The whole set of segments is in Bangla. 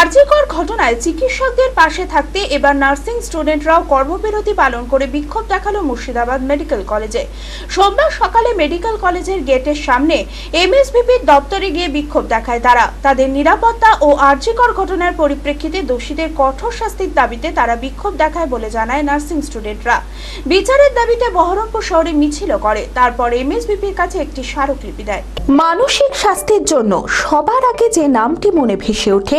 আরজিকর ঘটনায় চিকিৎসকদের পাশে থাকতে এবার নার্সিং স্টুডেন্টরাও কর্মবিরতি পালন করে বিক্ষোভ দেখাল মুর্শিদাবাদ মেডিকেল কলেজে। সোমবার সকালে মেডিকেল কলেজের গেটের সামনে এমএসভিপির দপ্তরে গিয়ে বিক্ষোভ দেখায় তারা। তাদের নিরাপত্তা ও আরজিকর ঘটনার পরিপ্রেক্ষিতে দোষীদের কঠোর শাস্তির দাবিতে তারা বিক্ষোভ দেখায় বলে জানায় নার্সিং স্টুডেন্টরা। বিচারের দাবিতে বহরমপুর শহরে মিছিলও করে, তারপর এমএসভিপির কাছে একটি স্মারকলিপি দেয়। মানসিক স্বাস্থ্যের জন্য সবার আগে যে নামটি মনে ভেসে ওঠে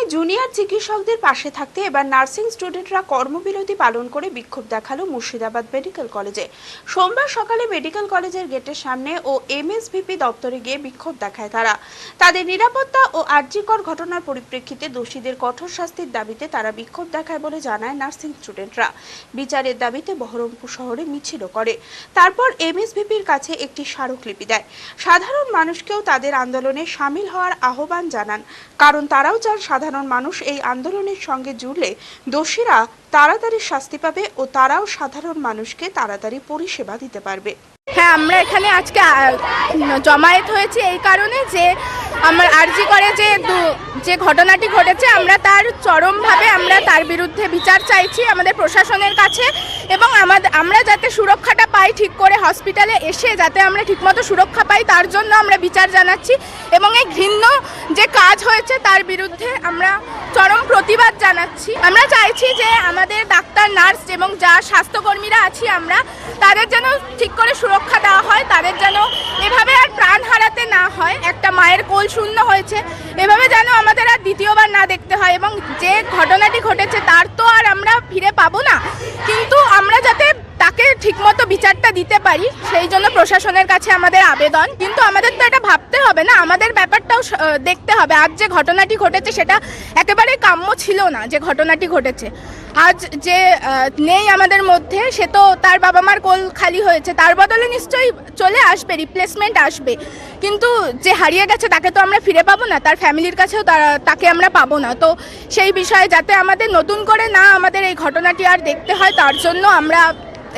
জুনিয়র চিকিৎসকদের পাশে থাকতে এবার নার্সিং স্টুডেন্টরা কর্মবিরতি পালন করে বিক্ষোভ দেখাল মুর্শিদাবাদ মেডিকেল কলেজে। সোমবার সকালে মেডিকেল কলেজের গেটের সামনে ও এমএসভিপি দপ্তরে গিয়ে বিক্ষোভ দেখায় তারা। তাদের নিরাপত্তা ও আর্যিকর ঘটনার পরিপ্রেক্ষিতে দোষীদের কঠোর শাস্তির দাবিতে তারা বিক্ষোভ দেখায় বলে জানায় নার্সিং স্টুডেন্টরা। বিচারের দাবিতে বহরমপুর শহরে মিছিল করে। তারপর এমএসভিপির কাছে একটি স্মারকলিপি দেয়। সাধারণ মানুষকেও তাদের আন্দোলনে সামিল হওয়ার আহ্বান জানান, কারণ তারাও চান সাধারণ মানুষ এই আন্দোলনের সঙ্গে জুড়লে দোষীরা তাড়াতাড়ি শাস্তি পাবে ও তারাও সাধারণ মানুষকে তাড়াতাড়ি পরিষেবা দিতে পারবে। হ্যাঁ আমরা এখানে আজকে জমায়েত হয়েছি এই কারণে যে আমার আরজি করে যে যে ঘটনাটি ঘটেছে, আমরা তার চরমভাবে আমরা তার বিরুদ্ধে বিচার চাইছি আমাদের প্রশাসনের কাছে এবং আমাদের আমরা যাতে সুরক্ষাটা পাই ঠিক করে হসপিটালে এসে যাতে আমরা ঠিকমতো সুরক্ষা পাই, তার জন্য আমরা বিচার জানাচ্ছি এবং এই ঘৃণ্য যে কাজ হয়েছে, তার বিরুদ্ধে আমরা চরম প্রতিবাদ জানাচ্ছি। আমরা চাইছি যে আমাদের ডাক্তার, নার্স এবং যা স্বাস্থ্যকর্মীরা আছি আমরা, তাদের যেন ঠিক করে সুরক্ষা দেওয়া হয়, তাদের যেন এভাবে আর প্রাণ হারাতে না হয়। একটা মায়ের কোল শূন্য হয়েছে, এভাবে যেন আমাদের আর দ্বিতীয়বার না দেখতে হয় এবং যে ঘটনাটি ঘটেছে, তার তো আর আমরা ফিরে পাবো না। কিন্তু আমরা যাতে বিচারটা দিতে পারি, সেই জন্য প্রশাসনের কাছে আমাদের আবেদন। কিন্তু আমাদের তো এটা ভাবতে হবে না, আমাদের ব্যাপারটাও দেখতে হবে। আজ যে ঘটনাটি ঘটেছে সেটা একেবারেই কাম্য ছিল না যে ঘটনাটি ঘটেছে। আজ যে নেই আমাদের মধ্যে, সে তো তার বাবা মার কোল খালি হয়েছে। তার বদলে নিশ্চয়ই চলে আসবে রিপ্লেসমেন্ট আসবে। কিন্তু যে হারিয়ে গেছে তাকে তো আমরা ফিরে পাবো না, তার ফ্যামিলির কাছেও তাকে আমরা পাবো না। তো সেই বিষয়ে যাতে আমাদের নতুন করে না আমাদের এই ঘটনাটি আর দেখতে হয়, তার জন্য আমরা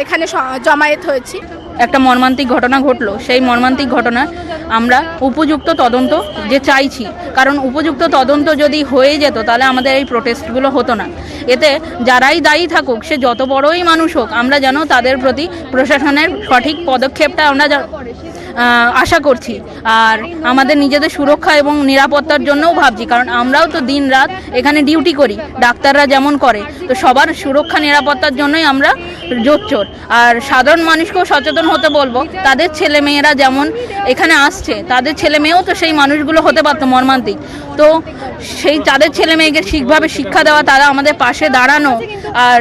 এখানে জমায়েত হয়েছি। একটা মর্মান্তিক ঘটনা ঘটলো। সেই মর্মান্তিক ঘটনা আমরা উপযুক্ত তদন্ত যে চাইছি। কারণ উপযুক্ত তদন্ত যদি হয়ে যেত, তাহলে আমাদের এই প্রোটেস্টগুলো হতো না। এতে যারাই দায়ী থাকুক, সে যত বড়ই মানুষ হোক, আমরা যেন তাদের প্রতি প্রশাসনের সঠিক পদক্ষেপটা আমরা আশা করছি। আর আমাদের নিজেদের সুরক্ষা এবং নিরাপত্তার জন্যও ভাবছি। কারণ আমরাও তো দিন রাত এখানে ডিউটি করি। ডাক্তাররা যেমন করে। তো সবার সুরক্ষা, নিরাপত্তার জন্যই আমরা জোচ্চোর আর সাধারণ মানুষকেও সচেতন হতে বলব, তাদের ছেলে মেয়েরা যেমন এখানে আসছে, তাদের ছেলে মেয়েও তো সেই মানুষগুলো হতে পারতো মর্মান্তিক। তো সেই তাদের ছেলে মেয়েকে ঠিকভাবে শিক্ষা দেওয়া, তারা আমাদের পাশে দাঁড়ানো আর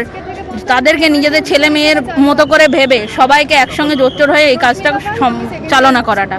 তাদেরকে নিজেদের ছেলে মেয়ের মতো করে ভেবে সবাইকে একসঙ্গে জোচ্চোর হয়ে এই কাজটা চালনা করাটা।